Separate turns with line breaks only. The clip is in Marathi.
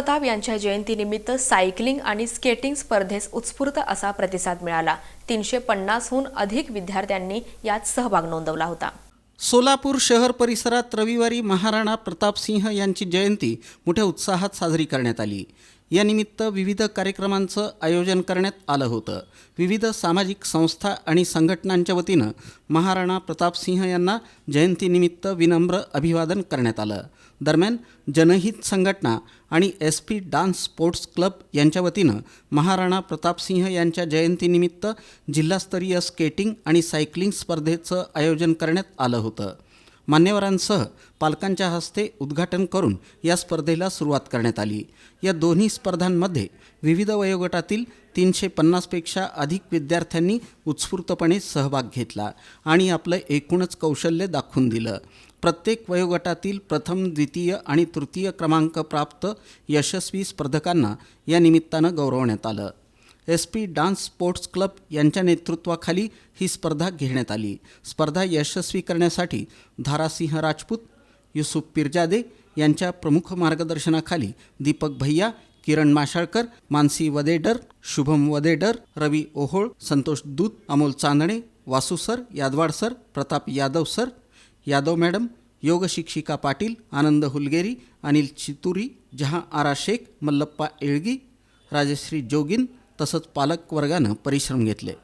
प्रताप यांच्या जयंतीनिमित्त सायकलिंग आणि स्केटिंग स्पर्धेस उत्स्फूर्त असा प्रतिसाद मिळाला. तीनशे पन्नासहून अधिक विद्यार्थ्यांनी यात सहभाग नोंदवला होता.
सोलापूर शहर परिसरात रविवारी महाराणा प्रतापसिंह यांची जयंती मोठ्या उत्साहात साजरी करण्यात आली. यानिमित्त विविध कार्यक्रमांचं आयोजन करण्यात आलं होतं. विविध सामाजिक संस्था आणि संघटनांच्या वतीनं महाराणा प्रतापसिंह यांना जयंतीनिमित्त विनम्र अभिवादन करण्यात आलं. दरम्यान जनहित संघटना आणि S P dance sports club यांच्या वतीनं महाराणा प्रतापसिंह यांच्या जयंतीनिमित्त जिल्हास्तरीय स्केटिंग आणि सायकलिंग स्पर्धेचं आयोजन करण्यात आलं होतं. मान्यवरांसह पालकांच्या हस्ते उद्घाटन करून या स्पर्धेला सुरुवात करण्यात आली. या दोन्ही स्पर्धांमध्ये विविध वयोगटातील तीनशे पन्नासपेक्षा अधिक विद्यार्थ्यांनी उत्स्फूर्तपणे सहभाग घेतला आणि आपलं एकूणच कौशल्य दाखवून दिलं. प्रत्येक वयोगटातील प्रथम द्वितीय आणि तृतीय क्रमांक प्राप्त यशस्वी स्पर्धकांना या निमित्तानं गौरवण्यात आलं. S P dance sports club यांच्या नेतृत्वाखाली ही स्पर्धा घेण्यात आली. स्पर्धा यशस्वी करण्यासाठी धारासिंह राजपूत युसुफ पिरजादे यांच्या प्रमुख मार्गदर्शनाखाली दीपक भैया किरण माशाळकर मानसी वदेडर शुभम वदेडर रवी ओहोळ संतोष दूत Amol Chandane Vasu sir Yadawad sir Pratap Yadav sir Yadav madam योग शिक्षिका पाटील आनंद हुलगेरी अनिल चितुरी जहां आरा शेख मल्लप्पा येळगी राजश्री जोगिन तसंच पालक वर्गानं परिश्रम घेतले.